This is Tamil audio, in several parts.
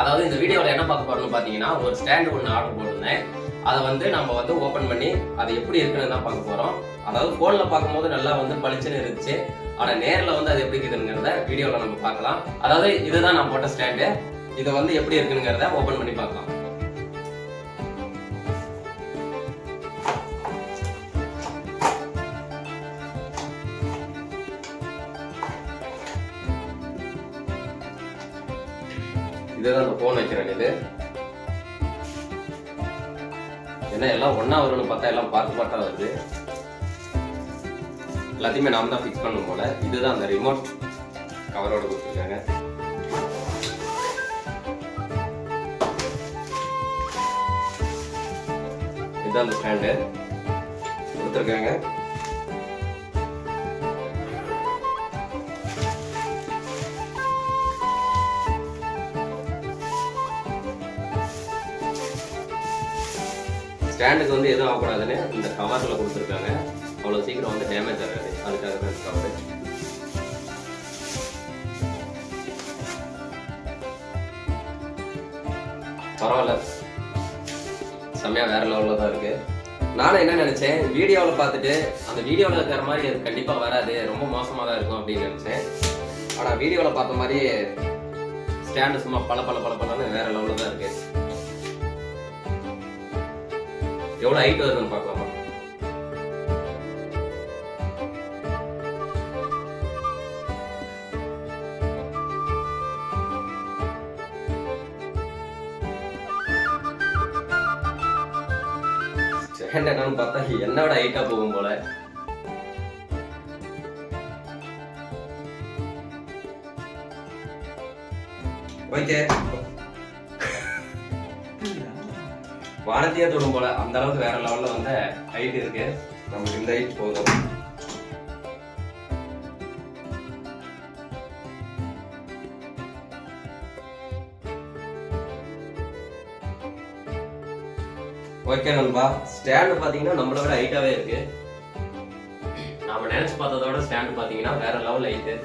அதாவது இந்த வீடியோவில் என்ன பார்க்க போறோம்னு பார்த்தீங்கன்னா ஒரு ஸ்டாண்டு ஒன்று ஆர்டர் போட்டிருந்தேன். அதை வந்து நம்ம வந்து ஓப்பன் பண்ணி அது எப்படி இருக்குன்னு தான் பார்க்க போகிறோம் அதாவது ஃபோனில் பார்க்கும்போது நல்லா வந்து பளிச்சுன்னு இருந்துச்சு. ஆனால் நேரில் வந்து அது எப்படி இருக்குதுங்கிறத வீடியோவில் நம்ம பார்க்கலாம். அதாவது இதுதான் நான் போட்ட ஸ்டாண்டு இதை வந்து எப்படி இருக்குங்கிறத ஓப்பன் பண்ணி பார்க்கலாம். இதுதான் அந்த ஃபோன் வைக்கிறேன் இது. என்ன எல்லாம் ஒண்ணா வரும்னு பார்த்தா எல்லாம் பார்த்து பார்த்தா வருது. எல்லாத்தையுமே நாம தான் ஃபிக்ஸ் பண்ணும் போல. இதுதான் அந்த ரிமோட் கவரோட கொடுத்துருக்காங்க. இதுதான் அந்த ஸ்டாண்டு கொடுத்துருக்காங்க. ஸ்டாண்டுக்கு வந்து எதுவும் ஆகக்கூடாதுன்னு இந்த கவரில் கொடுத்துருக்காங்க. அவ்வளோ சீக்கிரம் வந்து டேமேஜ் ஆகாது. அதுக்காக தான் இந்த பரவாயில்ல. செம்மையா வேற லெவலில் தான் இருக்கு. நானும் என்ன நினைச்சேன் வீடியோவில் பார்த்துட்டு அந்த வீடியோவில் இருக்கிற மாதிரி அது கண்டிப்பாக வராது. ரொம்ப மோசமாக தான் இருக்கும் அப்படின்னு நினைச்சேன். ஆனால் வீடியோவில் பார்த்த மாதிரி ஸ்டாண்டு சும்மா பல பல பல பலன்னு வேற லெவலில் தான் இருக்கு. எவ்வளவு ஹைட் வருதுன்னு பார்க்கலாமா ஸ்டாண்ட் என்னன்னு பார்த்தா என்னோட ஹைட்டா போகும் போல ஓகே வானத்தையே தொடும் போல அந்த அளவுக்கு வேற லெவல்ல வந்து ஹைட் இருக்கு. நமக்கு இந்த ஹைட் போதும். ஓகே நண்பா ஸ்டாண்டு பாத்தீங்கன்னா நம்மளை விட ஹைட்டாவே இருக்கு. நாம நினைச்சு பார்த்ததோட ஸ்டாண்டு பாத்தீங்கன்னா வேற லெவல் ஹைட்டு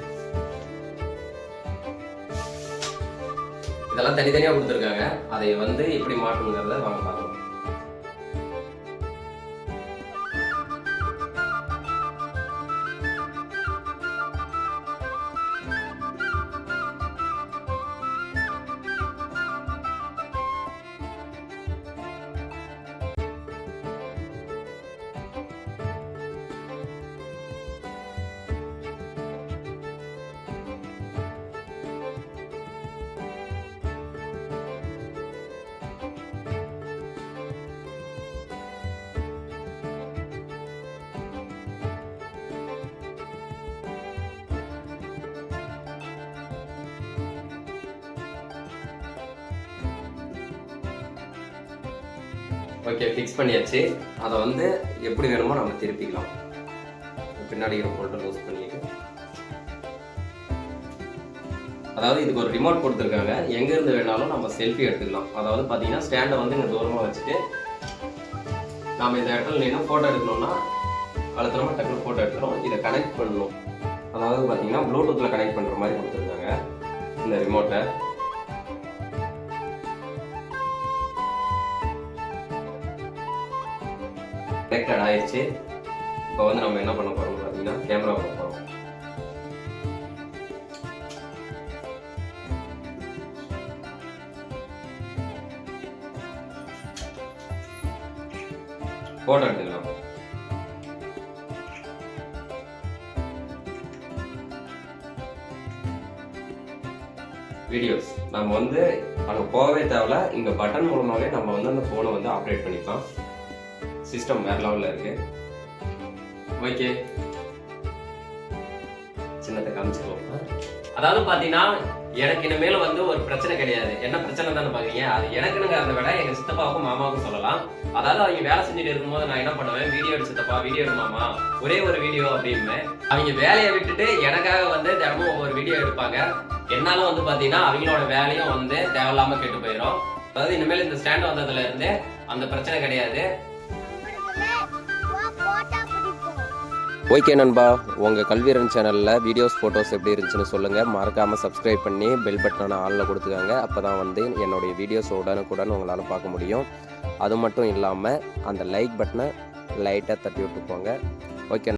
இதெல்லாம் தனித்தனியா கொடுத்துருக்காங்க. அதை வந்து எப்படி மாற்றணுங்கிறத வாங்க பார்க்கலாம். ஓகே ஃபிக்ஸ் பண்ணியாச்சு. அதை வந்து எப்படி வேணுமோ நம்ம திருப்பிக்கலாம். பின்னாடி இருக்கிற போல்ட்டர் யூஸ் பண்ணிட்டு. அதாவது இதுக்கு ஒரு ரிமோட் கொடுத்துருக்காங்க. எங்கேருந்து வேணாலும் நம்ம செல்ஃபி எடுத்துக்கலாம். அதாவது பார்த்தீங்கன்னா ஸ்டாண்டை வந்து இங்கே தூரமாக வச்சுட்டு நாம் இந்த இடத்துல நின்று ஃபோட்டோ எடுக்கணும்னா அழுத்தமாக டக்குனு ஃபோட்டோ எடுக்கிறோம் இதை கனெக்ட் பண்ணணும். அதாவது பார்த்தீங்கன்னா ப்ளூடூத்தில் கனெக்ட் பண்ணுற மாதிரி கொடுத்துருக்காங்க. இந்த ரிமோட்டை கனெக்டட் ஆயிடுச்சு இப்போ வந்து நம்ம என்ன பண்ண போறோம் பார்த்தீங்கன்னா கேமரா பண்ண போறோம். போட்டோ எடுத்துக்கலாம். வீடியோஸ் நம்ம வந்து அங்கே போகவே தேவையில்ல. இங்கே பட்டன் மூலமாகவே நம்ம வந்து அந்த ஃபோனை வந்து ஆப்ரேட் பண்ணிக்கலாம். சிஸ்டம் வேற லெவலில் இருக்கு. ஓகே சின்னத்தை காமிச்சிருவோம். அதாவது பார்த்தீங்கன்னா எனக்கு இனிமேல் வந்து ஒரு பிரச்சனை கிடையாது. என்ன பிரச்சனை தானே பாக்குறீங்க. அது எனக்குங்கிறத விட எங்க சித்தப்பாவுக்கும் மாமாவுக்கும் சொல்லலாம். அதாவது அவங்க வேலை செஞ்சுட்டு இருக்கும்போது நான் என்ன பண்ணுவேன்? வீடியோ எடு சித்தப்பா வீடியோ எடு மாமா. ஒரே ஒரு வீடியோ அப்படின்னு அவங்க வேலையை விட்டுட்டு எனக்காக வந்து தினமும் ஒவ்வொரு வீடியோ எடுப்பாங்க. என்னால வந்து பாத்தீங்கன்னா அவங்களோட வேலையும் வந்து தேவையில்லாம கெட்டு போயிடும் அதாவது இனிமேல் இந்த ஸ்டாண்ட் வந்ததுல இருந்து அந்த பிரச்சனை கிடையாது. ஓகே நண்பா உங்கள் கல்வியரன் சேனலில் வீடியோஸ் ஃபோட்டோஸ் எப்படி இருந்துச்சுன்னு சொல்லுங்கள் மறக்காமல் சப்ஸ்கிரைப் பண்ணி பெல் பட்டனை ஆளில் கொடுத்துக்காங்க. அப்போ தான் வந்து என்னுடைய வீடியோஸ் உடனுக்குடன் உங்களால் பார்க்க முடியும். அது மட்டும் இல்லாமல் அந்த லைக் பட்டனை லைட்டாக தட்டி விட்டு போங்க ஓகே